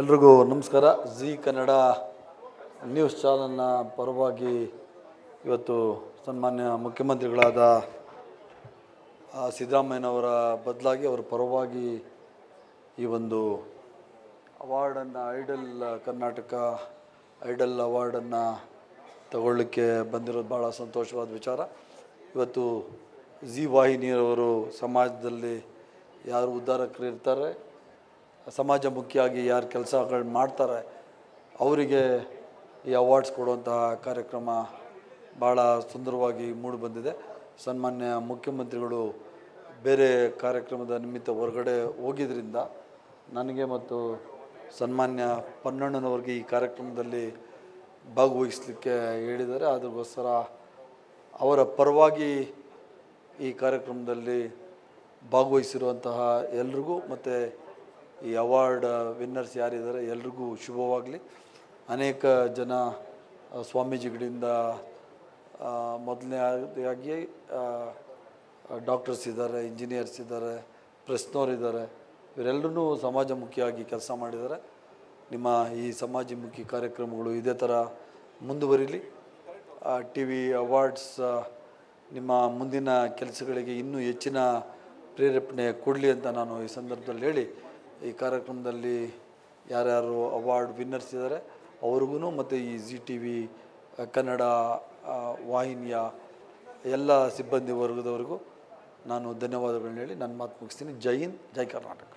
ಎಲ್ರಿಗೂ ನಮಸ್ಕಾರ. G Kannada news ಚಾನಲ್ನ ಪರವಾಗಿ ಇವತ್ತು ಸನ್ಮಾನ್ಯ ಮುಖ್ಯಮಂತ್ರಿಗಳಾದ ಸಿದ್ದರಾಮಯ್ಯನವರ ಬದಲಾಗಿ ಅವರ ಪರವಾಗಿ ಈ ಒಂದು ಅವಾರ್ಡನ್ನು, ಐಡಲ್ ಕರ್ನಾಟಕ ಐಡಲ್ ಅವಾರ್ಡನ್ನು ತಗೊಳ್ಳಿಕ್ಕೆ ಬಂದಿರೋದು ಭಾಳ ಸಂತೋಷವಾದ ವಿಚಾರ. ಇವತ್ತು ಜಿ ವಾಹಿನಿಯವರು ಸಮಾಜದಲ್ಲಿ ಯಾರು ಉದ್ಧಾರಕರು ಇರ್ತಾರೆ ಸಮಾಜಮುಖಿಯಾಗಿ ಯಾರು ಕೆಲಸಗಳು ಮಾಡ್ತಾರೆ, ಅವರಿಗೆ ಈ ಅವಾರ್ಡ್ಸ್ ಕೊಡುವಂತಹ ಕಾರ್ಯಕ್ರಮ ಭಾಳ ಸುಂದರವಾಗಿ ಮೂಡಿಬಂದಿದೆ. ಸನ್ಮಾನ್ಯ ಮುಖ್ಯಮಂತ್ರಿಗಳು ಬೇರೆ ಕಾರ್ಯಕ್ರಮದ ನಿಮಿತ್ತ ಹೊರಗಡೆ ಹೋಗಿದ್ದರಿಂದ ನನಗೆ ಮತ್ತು ಸನ್ಮಾನ್ಯ ಪನ್ನಣ್ಣನವ್ರಿಗೆ ಈ ಕಾರ್ಯಕ್ರಮದಲ್ಲಿ ಭಾಗವಹಿಸಲಿಕ್ಕೆ ಹೇಳಿದ್ದಾರೆ. ಅದಕ್ಕೋಸ್ಕರ ಅವರ ಪರವಾಗಿ ಈ ಕಾರ್ಯಕ್ರಮದಲ್ಲಿ ಭಾಗವಹಿಸಿರುವಂತಹ ಎಲ್ರಿಗೂ ಮತ್ತು ಈ ಅವಾರ್ಡ್ ವಿನ್ನರ್ಸ್ ಯಾರಿದ್ದಾರೆ ಎಲ್ರಿಗೂ ಶುಭವಾಗಲಿ. ಅನೇಕ ಜನ ಸ್ವಾಮೀಜಿಗಳಿಂದ ಮೊದಲನೇದಾಗಿ ಡಾಕ್ಟರ್ಸ್ ಇದ್ದಾರೆ, ಇಂಜಿನಿಯರ್ಸ್ ಇದ್ದಾರೆ ಪ್ರೆಸ್ನವ್ರು ಇದ್ದಾರೆ. ಇವರೆಲ್ಲರೂ ಸಮಾಜಮುಖಿಯಾಗಿ ಕೆಲಸ ಮಾಡಿದ್ದಾರೆ. ನಿಮ್ಮ ಈ ಸಮಾಜಮುಖಿ ಕಾರ್ಯಕ್ರಮಗಳು ಇದೇ ಥರ ಮುಂದುವರಿಲಿ. ಟಿ ವಿ ಅವಾರ್ಡ್ಸ್ ನಿಮ್ಮ ಮುಂದಿನ ಕೆಲಸಗಳಿಗೆ ಇನ್ನೂ ಹೆಚ್ಚಿನ ಪ್ರೇರೇಪಣೆ ಕೊಡಲಿ ಅಂತ ನಾನು ಈ ಸಂದರ್ಭದಲ್ಲಿ ಹೇಳಿ ಈ ಕಾರ್ಯಕ್ರಮದಲ್ಲಿ ಯಾರ್ಯಾರು ಅವಾರ್ಡ್ ವಿನ್ನರ್ಸ್ ಇದ್ದಾರೆ ಅವ್ರಿಗೂ ಮತ್ತು ಈ ಜಿ ಟಿ ವಿ ಕನ್ನಡ ವಾಹಿನಿಯ ಎಲ್ಲ ಸಿಬ್ಬಂದಿ ವರ್ಗದವರಿಗೂ ನಾನು ಧನ್ಯವಾದಗಳನ್ನ ಹೇಳಿ ನನ್ನ ಮಾತು ಮುಗಿಸ್ತೀನಿ. ಜೈ ಹಿಂದ್, ಜೈ ಕರ್ನಾಟಕ.